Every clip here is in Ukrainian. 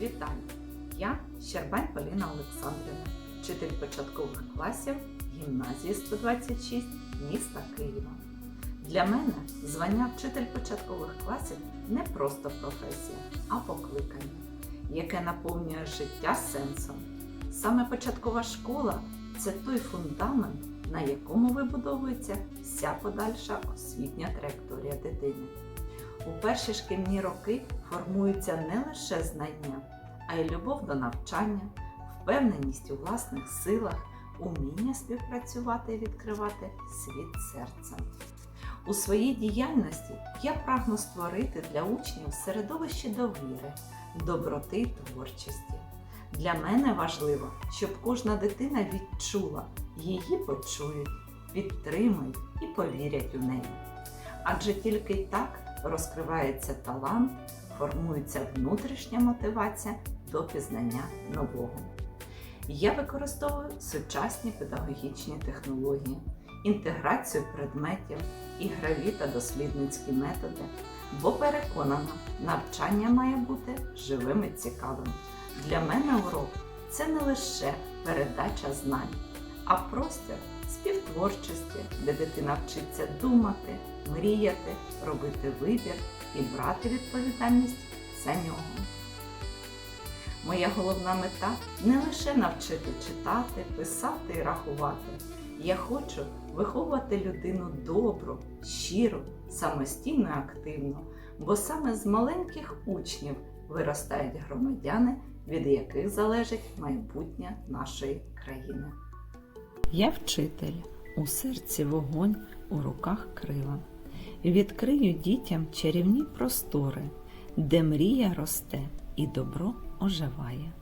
Вітаю! Я Щербань Поліна Олександрівна, вчитель початкових класів гімназії 126 міста Києва. Для мене звання вчитель початкових класів не просто професія, а покликання, яке наповнює життя сенсом. Саме початкова школа це той фундамент, на якому вибудовується вся подальша освітня траєкторія дитини. У перші шкільні роки формуються не лише знання, а й любов до навчання, впевненість у власних силах, уміння співпрацювати і відкривати світ серцем. У своїй діяльності я прагну створити для учнів середовище довіри, доброти й творчості. Для мене важливо, щоб кожна дитина відчула, її почують, підтримують і повірять у неї. Адже тільки так розкривається талант, формується внутрішня мотивація до пізнання нового. Я використовую сучасні педагогічні технології, інтеграцію предметів, ігрові та дослідницькі методи, бо переконана, навчання має бути живим і цікавим. Для мене урок це не лише передача знань, а простір співтворчості, де дитина вчиться думати, мріяти, робити вибір і брати відповідальність за нього. Моя головна мета не лише навчити читати, писати і рахувати. Я хочу виховувати людину добру, щиру, самостійно і активну, бо саме з маленьких учнів виростають громадяни, від яких залежить майбутнє нашої країни. Я вчитель, у серці вогонь, у руках крила. Відкрию дітям чарівні простори, де мрія росте і добро оживає.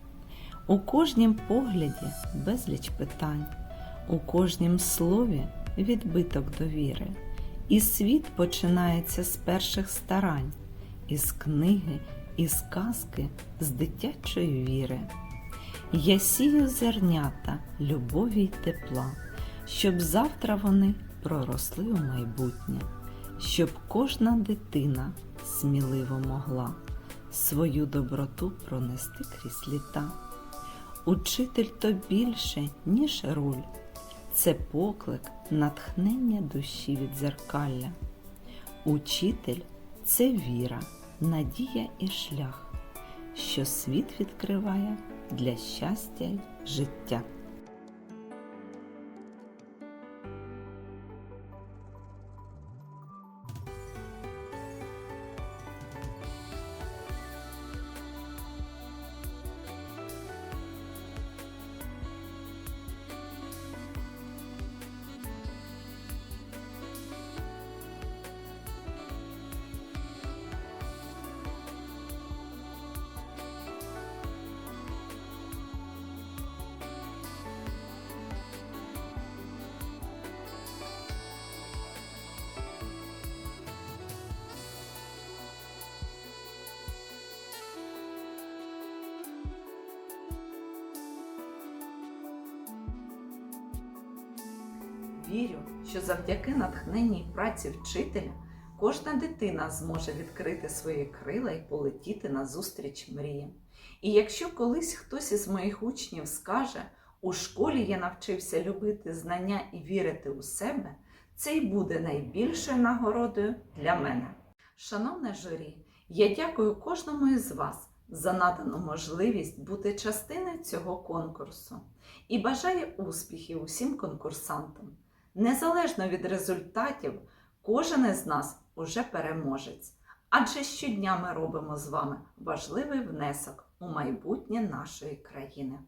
У кожнім погляді безліч питань, у кожнім слові відбиток довіри. І світ починається з перших старань, із книги, із казки, з дитячої віри. Я сію зернята любові й тепла, щоб завтра вони проросли у майбутнє, щоб кожна дитина сміливо могла свою доброту пронести крізь літа. Учитель то більше, ніж роль, це поклик, натхнення душі від зеркалля. Учитель це віра, надія і шлях, що світ відкриває для щастя й життя. Вірю, що завдяки натхненній праці вчителя кожна дитина зможе відкрити свої крила і полетіти назустріч мріям. І якщо колись хтось із моїх учнів скаже, у школі я навчився любити знання і вірити у себе, це й буде найбільшою нагородою для мене. Шановне журі, я дякую кожному із вас за надану можливість бути частиною цього конкурсу і бажаю успіхів усім конкурсантам. Незалежно від результатів, кожен із нас уже переможець, адже щодня ми робимо з вами важливий внесок у майбутнє нашої країни.